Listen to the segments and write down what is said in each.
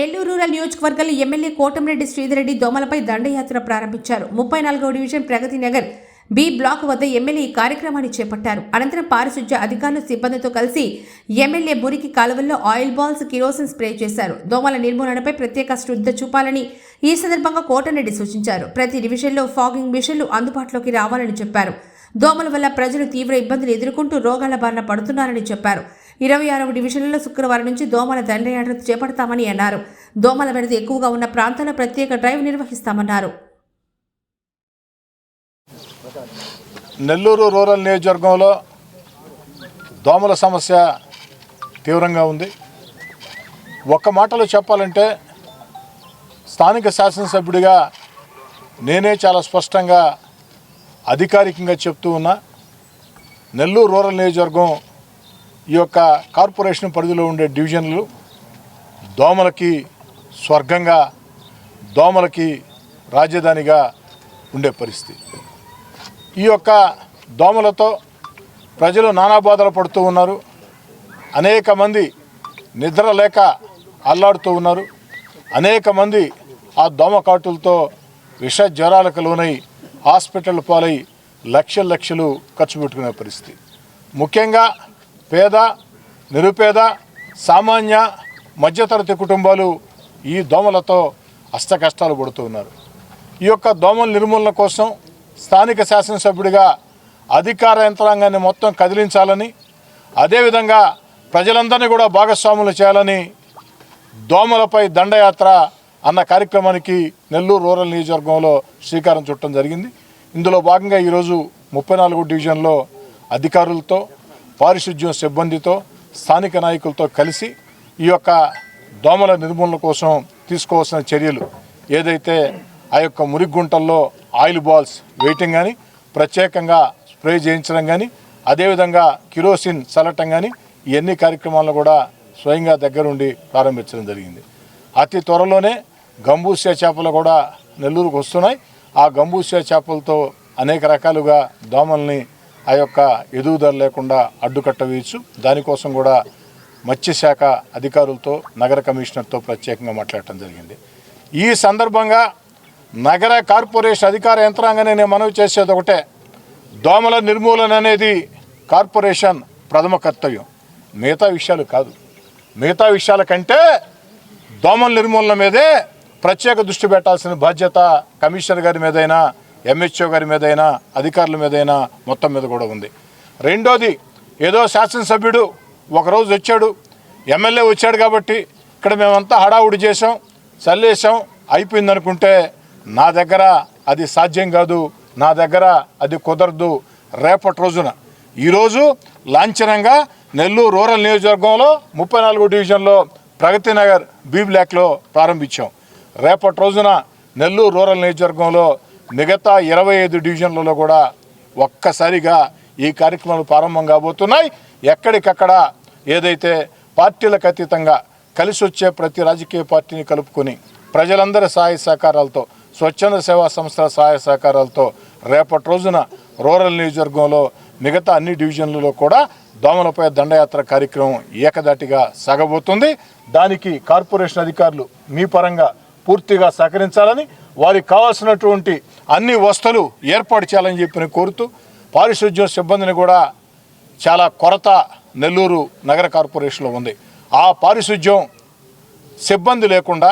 Nellore rural నియోజకవర్గంలో MLA Kotamreddy Sridhar Reddy దోమలపై దండయాత్ర ప్రారంభించారు. ముప్పై నాలుగవ division Pragathi Nagar B block వద్ద ఎమ్మెల్యే ఈ కార్యక్రమాన్ని చేపట్టారు. అనంతరం పారిశుధ్య అధికారులు సిబ్బందితో కలిసి ఎమ్మెల్యే మురికి కాలువల్లో ఆయిల్ బాల్స్ కిరోసిన్ స్ప్రే చేశారు. దోమల నిర్మూలనపై ప్రత్యేక శ్రద్ధ చూపాలని ఈ సందర్భంగా కోటరెడ్డి సూచించారు. ప్రతి డివిజన్లో ఫాగింగ్ మిషన్లు అందుబాటులోకి రావాలని చెప్పారు. దోమల వల్ల ప్రజలు తీవ్ర ఇబ్బందులు ఎదుర్కొంటూ రోగాల బారిన పడుతున్నారని చెప్పారు. ఇరవై ఆరవ డివిజన్లలో శుక్రవారం నుంచి దోమల దండయాత్ర చేపడతామని అన్నారు. దోమల బెడద ఎక్కువగా ఉన్న ప్రాంతాల్లో ప్రత్యేక డ్రైవ్ నిర్వహిస్తామన్నారు. నెల్లూరు రూరల్ నియోజకవర్గంలో దోమల సమస్య తీవ్రంగా ఉంది. ఒక్క మాటలో చెప్పాలంటే స్థానిక శాసనసభ్యుడిగా నేనే చాలా స్పష్టంగా అధికారికంగా చెప్తూ ఉన్నా. నెల్లూరు రూరల్ నియోజకవర్గం ఈ యొక్క కార్పొరేషన్ పరిధిలో ఉండే డివిజన్లు దోమలకి స్వర్గంగా దోమలకి రాజధానిగా ఉండే పరిస్థితి. ఈ యొక్క దోమలతో ప్రజలు నానా బాధలు పడుతూ ఉన్నారు. అనేక మంది నిద్ర లేక అల్లాడుతూ ఉన్నారు. అనేక మంది ఆ దోమ కాటులతో విష జ్వరాలకు లోనై హాస్పిటల్ పాలై లక్షల లక్షలు ఖర్చు పెట్టుకునే పరిస్థితి. ముఖ్యంగా పేద నిరుపేద సామాన్య మధ్యతరగతి కుటుంబాలు ఈ దోమలతో అష్టకష్టాలు పడుతూ ఉన్నారు. ఈ యొక్క దోమల నిర్మూలన కోసం స్థానిక శాసనసభ్యుడిగా అధికార యంత్రాంగాన్ని మొత్తం కదిలించాలని అదేవిధంగా ప్రజలందరినీ కూడా భాగస్వాములు చేయాలని దోమలపై దండయాత్ర అన్న కార్యక్రమానికి నెల్లూరు రూరల్ నియోజకవర్గంలో శ్రీకారం చుట్టడం జరిగింది. ఇందులో భాగంగా ఈరోజు ముప్పై నాలుగు డివిజన్లో అధికారులతో పారిశుద్ధ్యం సిబ్బందితో స్థానిక నాయకులతో కలిసి ఈ యొక్క దోమల నిర్మూలన కోసం తీసుకోవాల్సిన చర్యలు ఏదైతే ఆ యొక్క మురిగుంటల్లో ఆయిల్ బాల్స్ వేయటం కానీ ప్రత్యేకంగా స్ప్రే చేయించడం కానీ అదేవిధంగా కిరోసిన్ చల్లటం కానీ ఇవన్నీ కార్యక్రమాలను కూడా స్వయంగా దగ్గరుండి ప్రారంభించడం జరిగింది. అతి త్వరలోనే గంబూసియా చేపలు కూడా నెల్లూరుకు వస్తున్నాయి. ఆ గంబూసియా చేపలతో అనేక రకాలుగా దోమల్ని ఆ యొక్క ఎదుగుదల లేకుండా అడ్డుకట్ట వేయచ్చు. దానికోసం కూడా మత్స్యశాఖ అధికారులతో నగర కమిషనర్తో ప్రత్యేకంగా మాట్లాడటం జరిగింది. ఈ సందర్భంగా నగర కార్పొరేషన్ అధికార యంత్రాంగాన్ని నేను మనవి చేసేది ఒకటే. దోమల నిర్మూలన అనేది కార్పొరేషన్ ప్రథమ కర్తవ్యం. మిగతా విషయాలు కాదు. మిగతా విషయాల కంటే దోమల నిర్మూలన మీదే ప్రత్యేక దృష్టి పెట్టాల్సిన బాధ్యత కమిషనర్ గారి మీదైనా ఎంహెచ్ఓ గారి మీదైనా అధికారుల మీదైనా మొత్తం మీద కూడా ఉంది. రెండోది ఏదో శాసనసభ్యుడు ఒకరోజు వచ్చాడు ఎమ్మెల్యే వచ్చాడు కాబట్టి ఇక్కడ మేమంతా హడావుడి చేసాం చల్లేసాం అయిపోయిందనుకుంటే నా దగ్గర అది సాధ్యం కాదు నా దగ్గర అది కుదరదు. రేపటి రోజున ఈరోజు లాంఛనంగా నెల్లూరు రూరల్ నియోజకవర్గంలో ముప్పై నాలుగు డివిజన్లో ప్రగతి నగర్ బీ బ్లాక్లో ప్రారంభించాం. రేపటి రోజున నెల్లూరు రూరల్ నియోజకవర్గంలో మిగతా ఇరవై ఐదు డివిజన్లలో కూడా ఒక్కసారిగా ఈ కార్యక్రమాలు ప్రారంభం కాబోతున్నాయి. ఎక్కడికక్కడ ఏదైతే పార్టీలకు అతీతంగా కలిసి వచ్చే ప్రతి రాజకీయ పార్టీని కలుపుకొని ప్రజలందరి సహాయ సహకారాలతో స్వచ్ఛంద సేవా సంస్థల సహాయ సహకారాలతో రేపటి రోజున రూరల్ నియోజకవర్గంలో మిగతా అన్ని డివిజన్లలో కూడా దోమలపై దండయాత్ర కార్యక్రమం ఏకదాటిగా సాగబోతుంది. దానికి కార్పొరేషన్ అధికారులు మీ పరంగా పూర్తిగా సహకరించాలని వారికి కావాల్సినటువంటి అన్ని వస్తువులు ఏర్పాటు చేయాలని చెప్పి కోరుతూ పారిశుద్ధ్యం సిబ్బందిని కూడా చాలా కొరత నెల్లూరు నగర కార్పొరేషన్లో ఉంది. ఆ పారిశుద్ధ్యం సిబ్బంది లేకుండా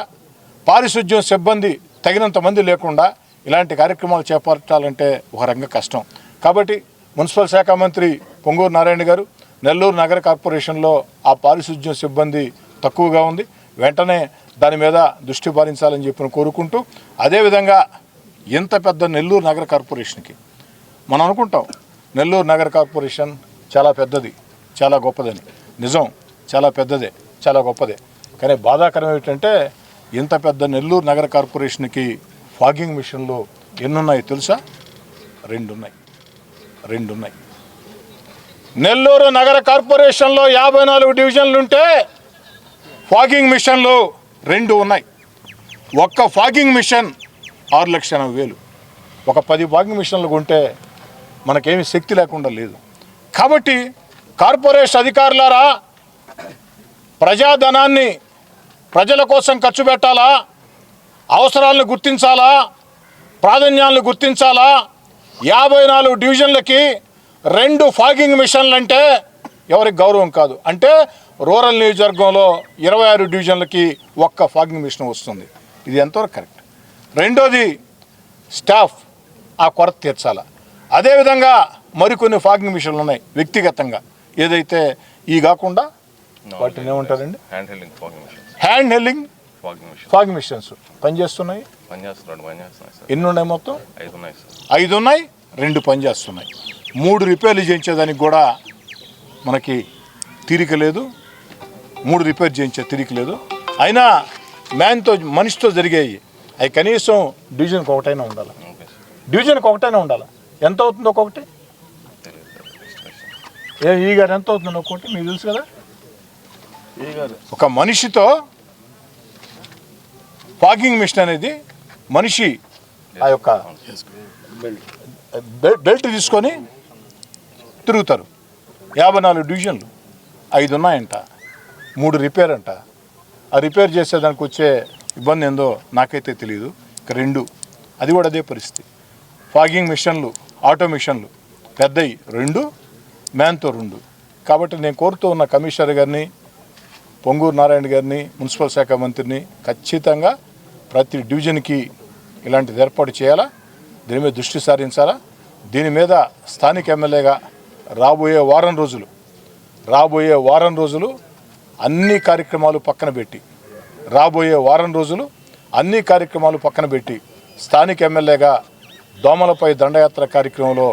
పారిశుద్ధ్యం సిబ్బంది తగినంత మంది లేకుండా ఇలాంటి కార్యక్రమాలు చేపట్టాలంటే ఒక రంగ కష్టం. కాబట్టి మున్సిపల్ శాఖ మంత్రి పొంగూరు నారాయణ గారు నెల్లూరు నగర కార్పొరేషన్లో ఆ పారిశుద్ధ్యం సిబ్బంది తక్కువగా ఉంది. వెంటనే దాని మీద దృష్టి పారించాలని చెప్పి కోరుకుంటూ అదేవిధంగా ఇంత పెద్ద నెల్లూరు నగర కార్పొరేషన్కి. మనం అనుకుంటాం నెల్లూరు నగర కార్పొరేషన్ చాలా పెద్దది చాలా గొప్పదని. నిజం చాలా పెద్దదే చాలా గొప్పదే. కానీ బాధాకరం ఏమిటంటే ఇంత పెద్ద నెల్లూరు నగర కార్పొరేషన్కి ఫాగింగ్ మిషన్లు ఎన్నున్నాయి తెలుసా? రెండు ఉన్నాయి రెండు ఉన్నాయి నెల్లూరు నగర కార్పొరేషన్లో యాభై నాలుగు డివిజన్లు ఉంటే ఫాగింగ్ మిషన్లు రెండు ఉన్నాయి. ఒక్క ఫాగింగ్ మిషన్ ఆరు లక్షల ఎనభై వేలు. ఒక పది ఫాగింగ్ మిషన్లు ఉంటే మనకేమి శక్తి లేకుండా లేదు. కాబట్టి కార్పొరేషన్ అధికారులారా ప్రజాధనాన్ని ప్రజల కోసం ఖర్చు పెట్టాలా? అవసరాలను గుర్తించాలా? ప్రాధాన్యాలను గుర్తించాలా? యాభై నాలుగు డివిజన్లకి రెండు ఫాగింగ్ మిషన్లు అంటే ఎవరికి గౌరవం కాదు. అంటే రూరల్ నియోజకవర్గంలో ఇరవై ఆరు డివిజన్లకి ఒక్క ఫాగింగ్ మిషన్ వస్తుంది. ఇది ఎంతవరకు కరెక్ట్? రెండోది స్టాఫ్ ఆ కొరత తీర్చాల. అదేవిధంగా మరికొన్ని ఫాగింగ్ మిషన్లు ఉన్నాయి వ్యక్తిగతంగా. ఏదైతే ఈ కాకుండా వాటిని ఏమంటారండి? Hand helding fogging hand helding fogging machine fogging machines పనిచేస్తున్నాయి ఎన్ని ఉన్నాయి మొత్తం? ఐదు ఉన్నాయి సార్. ఐదు ఉన్నాయి రెండు పనిచేస్తున్నాయి మూడు రిపేర్లు చేయించేదానికి కూడా మనకి తీరిక లేదు. మూడు రిపేర్ చేయించే తీరిక లేదు. అయినా మ్యాన్తో మనిషితో జరిగేవి అవి కనీసం డివిజన్కి ఒకటైనా ఉండాలి. డివిజన్కి ఒకటైనా ఉండాలి. ఎంత అవుతుంది ఎస్టిమేషన్ ఏ ఈ గారు ఎంత అవుతుంది ఒక్కొక్కటి మీకు తెలుసు కదా? ఒక మనిషితో ఫాగింగ్ మిషన్ అనేది మనిషి ఆ యొక్క బెల్ట్ తీసుకొని తిరుగుతారు. యాభై నాలుగు డివిజన్లు. ఐదు ఉన్నాయంట మూడు రిపేర్ అంట. ఆ రిపేర్ చేసేదానికి వచ్చే ఇబ్బంది ఏందో నాకైతే తెలియదు ఇక రెండు. అది కూడా అదే పరిస్థితి. ఫాగింగ్ మిషన్లు ఆటో మిషన్లు పెద్దవి రెండు మ్యాన్తో రెండు. కాబట్టి నేను కోరుతూ ఉన్న కమిషనర్ గారిని పొంగూరు నారాయణ గారిని మున్సిపల్ శాఖ మంత్రిని ఖచ్చితంగా ప్రతి డివిజన్కి ఇలాంటిది ఏర్పాటు చేయాలా? దీని మీద దృష్టి సారించాలా? దీని మీద స్థానిక ఎమ్మెల్యేగా రాబోయే వారం రోజులు రాబోయే వారం రోజులు అన్ని కార్యక్రమాలు పక్కన పెట్టి రాబోయే వారం రోజులు అన్ని కార్యక్రమాలు పక్కన పెట్టి స్థానిక ఎమ్మెల్యేగా దోమలపై దండయాత్ర కార్యక్రమంలో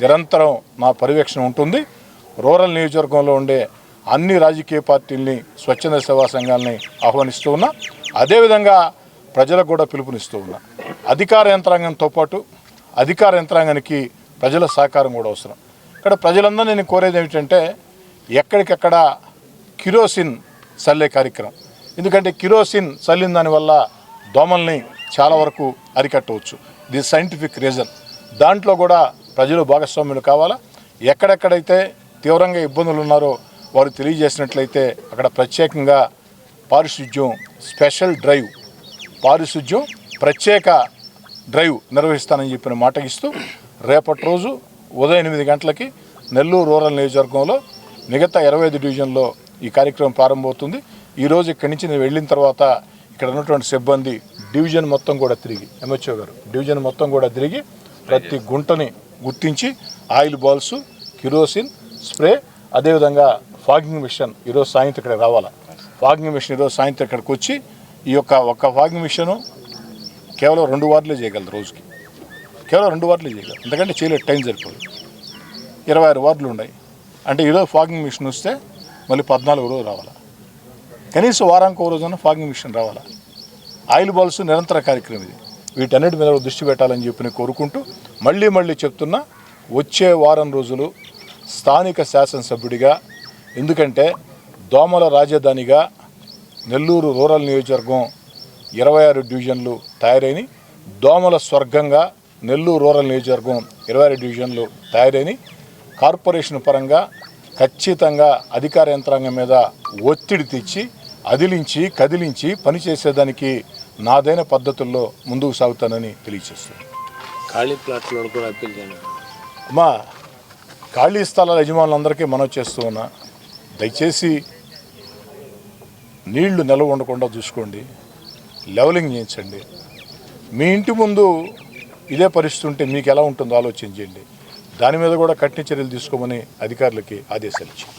నిరంతరం నా పర్యవేక్షణ ఉంటుంది. రూరల్ నియోజకవర్గంలో ఉండే అన్ని రాజకీయ పార్టీల్ని స్వచ్ఛంద సేవా సంఘాలని ఆహ్వానిస్తూ ఉన్నా. అదేవిధంగా ప్రజలకు కూడా పిలుపునిస్తూ ఉన్నా. అధికార యంత్రాంగంతో పాటు అధికార యంత్రాంగానికి ప్రజల సహకారం కూడా అవసరం. ఇక్కడ ప్రజలందరూ నేను కోరేది ఏమిటంటే ఎక్కడికెక్కడ కిరోసిన్ చల్లే కార్యక్రమం. ఎందుకంటే కిరోసిన్ చల్లిన దానివల్ల దోమల్ని చాలా వరకు అరికట్టవచ్చు. ది సైంటిఫిక్ రీజన్ దాంట్లో కూడా ప్రజలు భాగస్వాములు కావాలా? ఎక్కడెక్కడైతే తీవ్రంగా ఇబ్బందులు ఉన్నారో వారు తెలియజేసినట్లయితే అక్కడ ప్రత్యేకంగా పారిశుద్ధ్యం స్పెషల్ డ్రైవ్ పారిశుద్ధ్యం ప్రత్యేక డ్రైవ్ నిర్వహిస్తానని చెప్పిన మాట ఇస్తూ రేపటి రోజు ఉదయం ఎనిమిది గంటలకి నెల్లూరు రూరల్ నియోజకవర్గంలో మిగతా ఇరవై ఐదు డివిజన్లో ఈ కార్యక్రమం ప్రారంభమవుతుంది. ఈరోజు ఇక్కడి నుంచి నేను వెళ్ళిన తర్వాత ఇక్కడ ఉన్నటువంటి సిబ్బంది డివిజన్ మొత్తం కూడా తిరిగి ఎంహెచ్ఓ గారు డివిజన్ మొత్తం కూడా తిరిగి ప్రతి గుంటని గుర్తించి ఆయిల్ బాల్స్ కిరోసిన్ స్ప్రే అదేవిధంగా ఫాగింగ్ మిషన్ ఈరోజు సాయంత్రం ఇక్కడ రావాలా. ఫాగింగ్ మిషన్ ఈరోజు సాయంత్రం ఇక్కడికి వచ్చి ఈ యొక్క ఒక్క ఫాగింగ్ మిషను కేవలం రెండు వార్డులే చేయగలరు రోజుకి. కేవలం రెండు వార్డులే చేయగలరు. ఎందుకంటే చేయలేదు టైం సరిపోదు. ఇరవై ఆరు వార్డులు ఉన్నాయి. అంటే ఈరోజు ఫాగింగ్ మిషన్ వస్తే మళ్ళీ పద్నాలుగు రోజు రావాలా. కనీసం వారానికి ఒక రోజున ఫాగింగ్ మిషన్ రావాలా? ఆయిల్ బాల్స్ నిరంతర కార్యక్రమం ఇది. వీటన్నిటి మీద దృష్టి పెట్టాలని చెప్పి నేను కోరుకుంటూ మళ్ళీ మళ్ళీ చెప్తున్నా వచ్చే వారం రోజులు స్థానిక శాసనసభ్యుడిగా ఎందుకంటే దోమల రాజధానిగా నెల్లూరు రూరల్ నియోజకవర్గం ఇరవై ఆరు డివిజన్లు తయారైన దోమల స్వర్గంగా నెల్లూరు రూరల్ నియోజకవర్గం ఇరవై ఆరు డివిజన్లు తయారైన కార్పొరేషన్ పరంగా ఖచ్చితంగా అధికార యంత్రాంగం మీద ఒత్తిడి తెచ్చి అదిలించి కదిలించి పనిచేసేదానికి నాదైన పద్ధతుల్లో ముందుకు సాగుతానని తెలియజేస్తున్నాను ఖాళీ ప్లాట్లో కూడా అప్పీల్ చేయండి అమ్మా ఖాళీ స్థలాల యజమానులందరికీ మనం చేస్తూ ఉన్నా దయచేసి నీళ్ళు నిల్వ ఉండకుండా చూసుకోండి లెవలింగ్ చేయించండి. మీ ఇంటి ముందు ఇదే పరిస్థితి ఉంటే మీకు ఎలా ఉంటుందో ఆలోచన చేయండి. దాని మీద కూడా కఠిన చర్యలు తీసుకోమని అధికారులకి ఆదేశాలు ఇచ్చారు.